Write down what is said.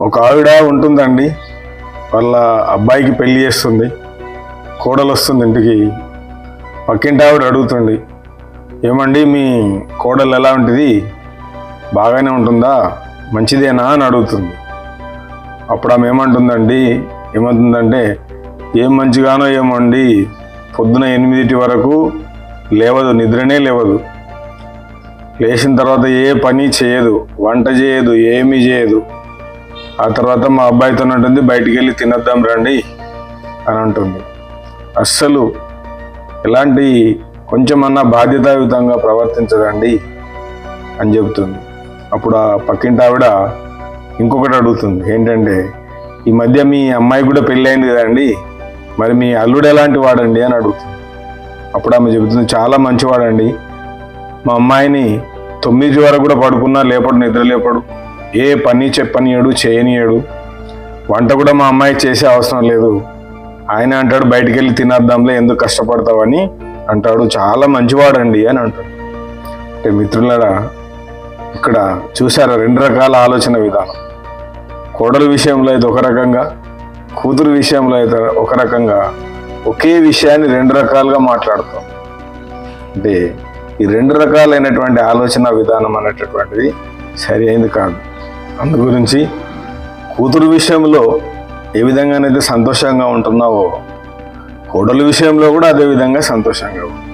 ఒక ఆవిడ ఉంటుందండి. వాళ్ళ అబ్బాయికి పెళ్ళి చేస్తుంది. కోడలు వస్తుంది ఇంటికి. పక్కింటి ఆవిడ అడుగుతుంది ఏమండి మీ కోడలు ఎలా ఉంటుంది? బాగానే ఉంటుందా? మంచిదేనా? అని అడుగుతుంది. అప్పుడు ఆమె ఏమంటుందండి ఏమంటుందంటే ఏం మంచిగానో ఏమండి పొద్దున ఎనిమిదిటి వరకు లేవదు నిద్రనే లేవదు. లేచిన తర్వాత ఏ పని చేయదు వంట చేయదు ఏమీ చేయదు. ఆ తర్వాత మా అబ్బాయితో ఉంటుంది బయటికి వెళ్ళి తినద్దాం రండి అని అంటుంది. అస్సలు ఎలాంటి కొంచెమన్నా బాధ్యతాయుతంగా ప్రవర్తించదండి అని చెబుతుంది అప్పుడు ఆ పక్కింటి ఆవిడ ఇంకొకటి అడుగుతుంది ఏంటంటే ఈ మధ్య మీ అమ్మాయి కూడా పెళ్ళైంది కదండి మరి మీ అల్లుడు ఎలాంటి వాడండి అని అడుగుతుంది. అప్పుడు ఆమె చెబుతుంది చాలా మంచివాడండి. మా అమ్మాయిని తొమ్మిది వరకు కూడా పడుకున్నా లేపడు నిద్ర లేపడు. ఏ పని చెప్పనియడు చేయనియడు. వంట కూడా మా అమ్మాయి చేసే అవసరం లేదు. ఆయన అంటాడు బయటికి వెళ్ళి తినేద్దాంలే ఎందుకు కష్టపడతావని అంటాడు. చాలా మంచివాడండి అని అంటాడు. అంటే మిత్రులరా ఇక్కడ చూసారా రెండు రకాల ఆలోచన విధానం. కోడల విషయంలో అయితే ఒక రకంగా కూతురు విషయంలో అయితే ఒక రకంగా ఒకే విషయాన్ని రెండు రకాలుగా మాట్లాడతాం. అంటే ఈ రెండు రకాలైనటువంటి ఆలోచన విధానం అనేటటువంటిది సరి అయింది కాదు. అందు గురించి కూతురు విషయంలో ఏ విధంగానైతే సంతోషంగా ఉంటున్నావో కోడలు విషయంలో కూడా అదే విధంగా సంతోషంగా ఉంటుంది